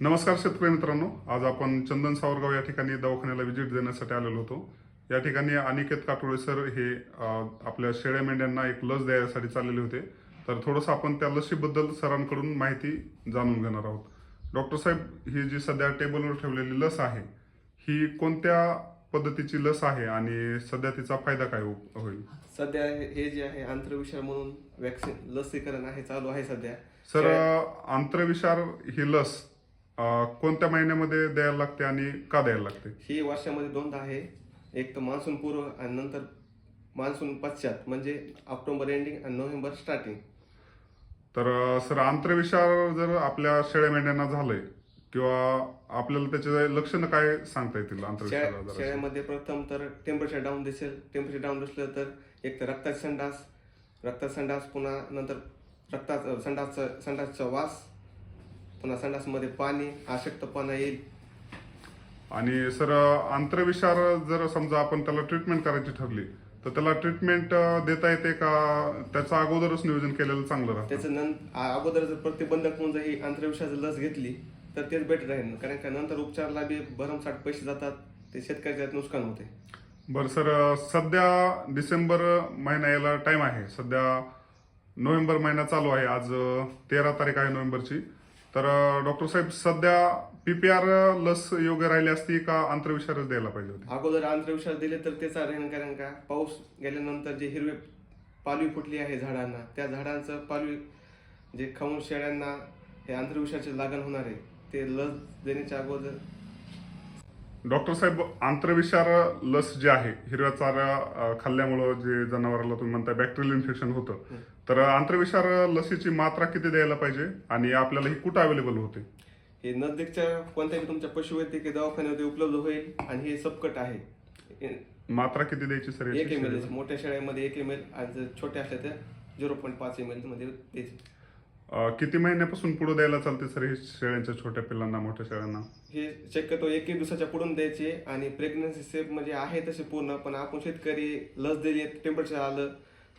नमस्कार शेतकरी मित्रांनो. आज आपण चंदन सावरगाव या ठिकाणी दवाखान्याला व्हिजिट देण्यासाठी आलेलो होतो. या ठिकाणी अनिकेत काटोळे सर हे आपल्या शेळ्या मेंढ्यांना एक लस द्यायसाठी चाललेले होते. तर थोडंसं आपण त्या लसीबद्दल सरांकडून माहिती जाणून घेणार आहोत. डॉक्टर साहेब ही जी सध्या टेबलवर ठेवलेली लस आहे ही कोणत्या पद्धतीची लस आहे आणि सध्या तिचा फायदा काय हो- होईल? सध्या हे जे आहे आंतरविषार म्हणून वॅक्सिन लसीकरण आहे चालू आहे सध्या. सर आंतरविषार ही लस कोणत्या महिन्यामध्ये द्यायला लागते आणि का द्यायला लागते? ही वर्षामध्ये दोनदा आहे. एक तर मान्सून पूर्व आणि नंतर मान्सून पश्चात म्हणजे ऑक्टोबर एंडिंग आणि नोव्हेंबर स्टार्टिंग तर सर आंतरविषार जर आपल्या शेळ्या मेंढ्यांना झालंय किंवा आपल्याला त्याचे लक्षणं काय सांगता येतील आंतरविषार? शेळ्यामध्ये प्रथम तर टेम्परेचर डाऊन दिसेल. टेम्परेचर डाऊन दिसलं तर एक तर रक्ताचा संडास. रक्ताचा संडास पुन्हा नंतर रक्ता संडासचा संडासचा वास. पुन्हा संडासमध्ये पाणी अशक्तपणा येईल. आणि सर आंतरविषार जर समजा आपण त्याला ट्रीटमेंट करायची ठरली तर त्याला ट्रीटमेंट देता येते का? त्याचं अगोदरच नियोजन केलेलं चांगलं राहतं. त्याचं नंतर अगोदर जर प्रतिबंधक म्हणून जर ही आंतरविषाची लस घेतली तर तेच बेटर राहील. कारण का नंतर उपचारला बी भरमसाठ पैसे जातात ते शेतकऱ्याचं नुकसान होते. बरं सर सध्या डिसेंबर महिना यायला टाइम आहे. सध्या नोव्हेंबर महिना चालू आहे. आज तेरा तारीख आहे नोव्हेंबरची. तर डॉक्टर साहेब सध्या पीपीआर लस योग्य राहिली असती का आंतरविषारच द्यायला पाहिजे होती? अगोदर आंतरविषार दिले तर त्याचा राहील कारण का? पाऊस गेल्यानंतर जे हिरवे पालवी फुटली आहे झाडांना त्या झाडांचं पालवी जे खाऊन शेळ्यांना हे आंतरविषाची लागण होणार आहे ते लस देण्याच्या अगोदर डॉक्टर साहेब आंतरविषार लस जी आहे हिरव्या चारा खाल्ल्यामुळं जे जनावराला तुम्ही म्हणताय बॅक्टेरियल इन्फेक्शन होतं. तर आंतरविषार लसीची मात्रा किती द्यायला पाहिजे? आणि आपल्याला ही कुठं अवेलेबल होते? हे नजदीकच्या कोणत्याही तुमच्या पशुवैद्यकीय दवाखान्यामध्ये उपलब्ध होईल आणि हे सबकट आहे. मात्रा किती द्यायची सर एक? एम एल मोठ्या शेळ्यामध्ये एक एम एल आणि छोट्या असल्या तर झिरो पॉईंट पाच एम एलमध्ये द्यायची. किती महिन्यापासून पुढे द्यायला चालते सर हे शेळ्यांच्या छोट्या पिल्लांना मोठ्या शेळ्यांना? हे शक्यतो एक एक दिवसाच्या पुढून द्यायचे आणि प्रेग्नन्सी सेफ म्हणजे आहे तसे पूर्ण पण आपण शेतकरी लस दिली टेम्परेचर आलं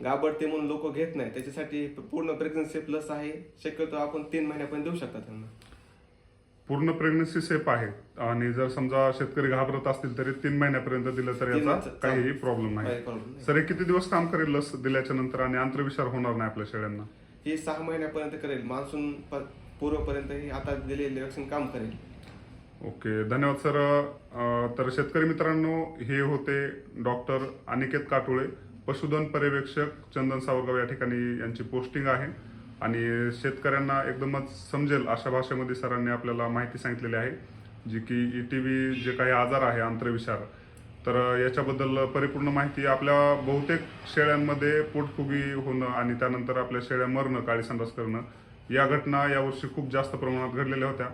गाबडते म्हणून लोक घेत नाही. त्याच्यासाठी पूर्ण प्रेग्नन्सी सेफ लस आहे. शक्यतो आपण तीन महिन्यापर्यंत देऊ शकता त्यांना. पूर्ण प्रेग्नन्सी सेफ आहे. आणि जर समजा शेतकरी घाबरत असतील तरी तीन महिन्यापर्यंत दिलं तर याचा काहीही प्रॉब्लेम नाही. काही problem नाही. सर हे किती दिवस काम करेल लस दिल्याच्या नंतर? आणि आंतरविषार होणार नाही आपल्या शेळ्यांना? हे सहा महिन्यापर्यंत करेल. मान्सून पूर्वपर्यंत ही आता दिलेले वॅक्सिन काम करेल. ओके. धन्यवाद सर. तर शेतकरी मित्रांनो हे होते डॉक्टर अनिकेत काटोळे पशुधन पर्यवेक्षक चंदन सावरगाव या ठिकाणी यांची पोस्टिंग आहे. आणि शेतकऱ्यांना एकदमच समजेल अशा भाषेमध्ये सरांनी आपल्याला माहिती सांगितलेली आहे जी की ई टी व्ही जे काही आजार आहे आंतरविषार तर याच्याबद्दल परिपूर्ण माहिती आपल्या बहुतेक शेळ्यांमध्ये पोटफुगी होणं आणि त्यानंतर आपल्या शेळ्या मरणं काळी संडास करणं या घटना यावर्षी खूप जास्त प्रमाणात घडलेल्या होत्या.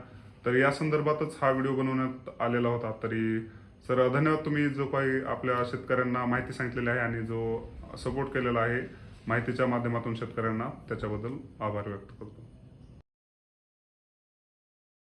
तर या संदर्भातच हा व्हिडिओ बनवण्यात आलेला होता. तरी सर धन्यवाद तुम्ही जो काही आपल्या शेतकऱ्यांना माहिती सांगितलेली आहे आणि जो सपोर्ट केलेला आहे माहितीच्या माध्यमातून शेतकऱ्यांना त्याच्याबद्दल आभार व्यक्त करतो.